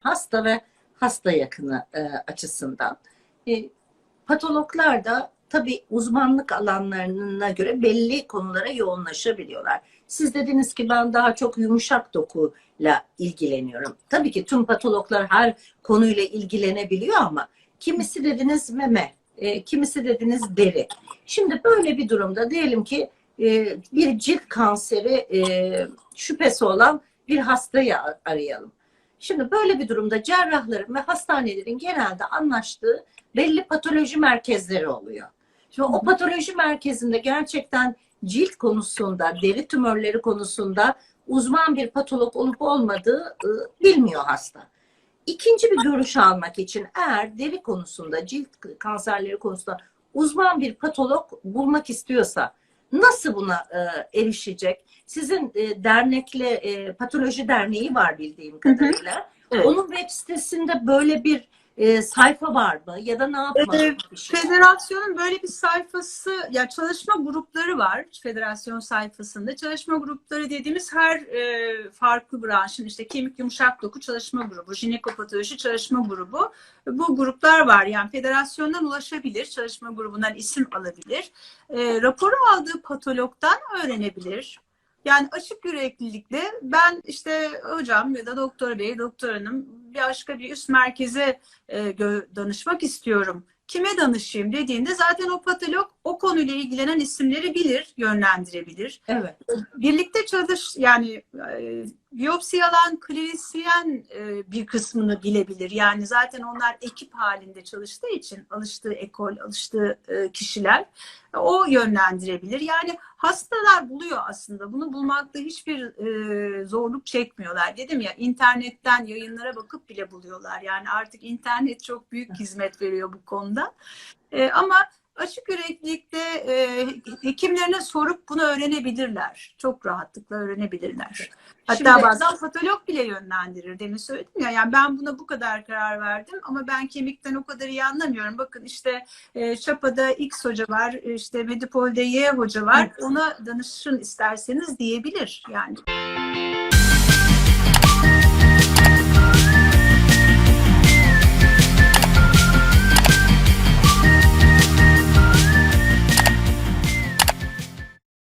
hasta ve hasta yakını e, açısından. E, patologlar da tabii uzmanlık alanlarına göre belli konulara yoğunlaşabiliyorlar. Siz dediniz ki ben daha çok yumuşak dokuyla ilgileniyorum. Tabii ki tüm patologlar her konuyla ilgilenebiliyor ama kimisi dediniz meme, e, kimisi dediniz deri. Şimdi böyle bir durumda diyelim ki e, bir cilt kanseri e, şüphesi olan bir hastayı arayalım. Şimdi böyle bir durumda cerrahların ve hastanelerin genelde anlaştığı belli patoloji merkezleri oluyor. Şimdi o patoloji merkezinde gerçekten cilt konusunda, deri tümörleri konusunda uzman bir patolog olup olmadığı ıı, bilmiyor hasta. İkinci bir görüş almak için eğer deri konusunda, cilt kanserleri konusunda uzman bir patolog bulmak istiyorsa nasıl buna e, erişecek? Sizin e, dernekle e, patoloji derneği var bildiğim kadarıyla. Evet. Onun web sitesinde böyle bir e, sayfa var mı? Ya da ne yapmak? Ee, şey? Federasyonun böyle bir sayfası, ya çalışma grupları var federasyon sayfasında. Çalışma grupları dediğimiz her e, farklı branşın işte kemik yumuşak doku çalışma grubu, jinekopatoloji çalışma grubu. Bu gruplar var. Yani federasyondan ulaşabilir, çalışma grubundan isim alabilir. E, raporu aldığı patologdan öğrenebilir. Yani açık yüreklilikle ben işte hocam ya da doktor bey, doktor hanım başka bir üst merkeze e, danışmak istiyorum. Kime danışayım dediğinde zaten o patolog o konuyla ilgilenen isimleri bilir, yönlendirebilir. Evet. Birlikte çalış yani e, biyopsi alan klinisyen e, bir kısmını bilebilir. Yani zaten onlar ekip halinde çalıştığı için alıştığı ekol, alıştığı e, kişiler e, o yönlendirebilir. Yani hastalar buluyor aslında. Bunu bulmakta hiçbir e, zorluk çekmiyorlar. Dedim ya internetten yayınlara bakıp bile buluyorlar. Yani artık internet çok büyük hizmet veriyor bu konuda. E, ama açık yüreklilikle e, hekimlerine sorup bunu öğrenebilirler. Çok rahatlıkla öğrenebilirler. Hatta Şimdi- bazen patolog bile yönlendirir. Demin söyledim ya yani ben buna bu kadar karar verdim ama ben kemikten o kadar iyi anlamıyorum. Bakın işte e, Çapa'da X hoca var, işte Medipol'de Y hoca var. Ona danışın isterseniz diyebilir yani.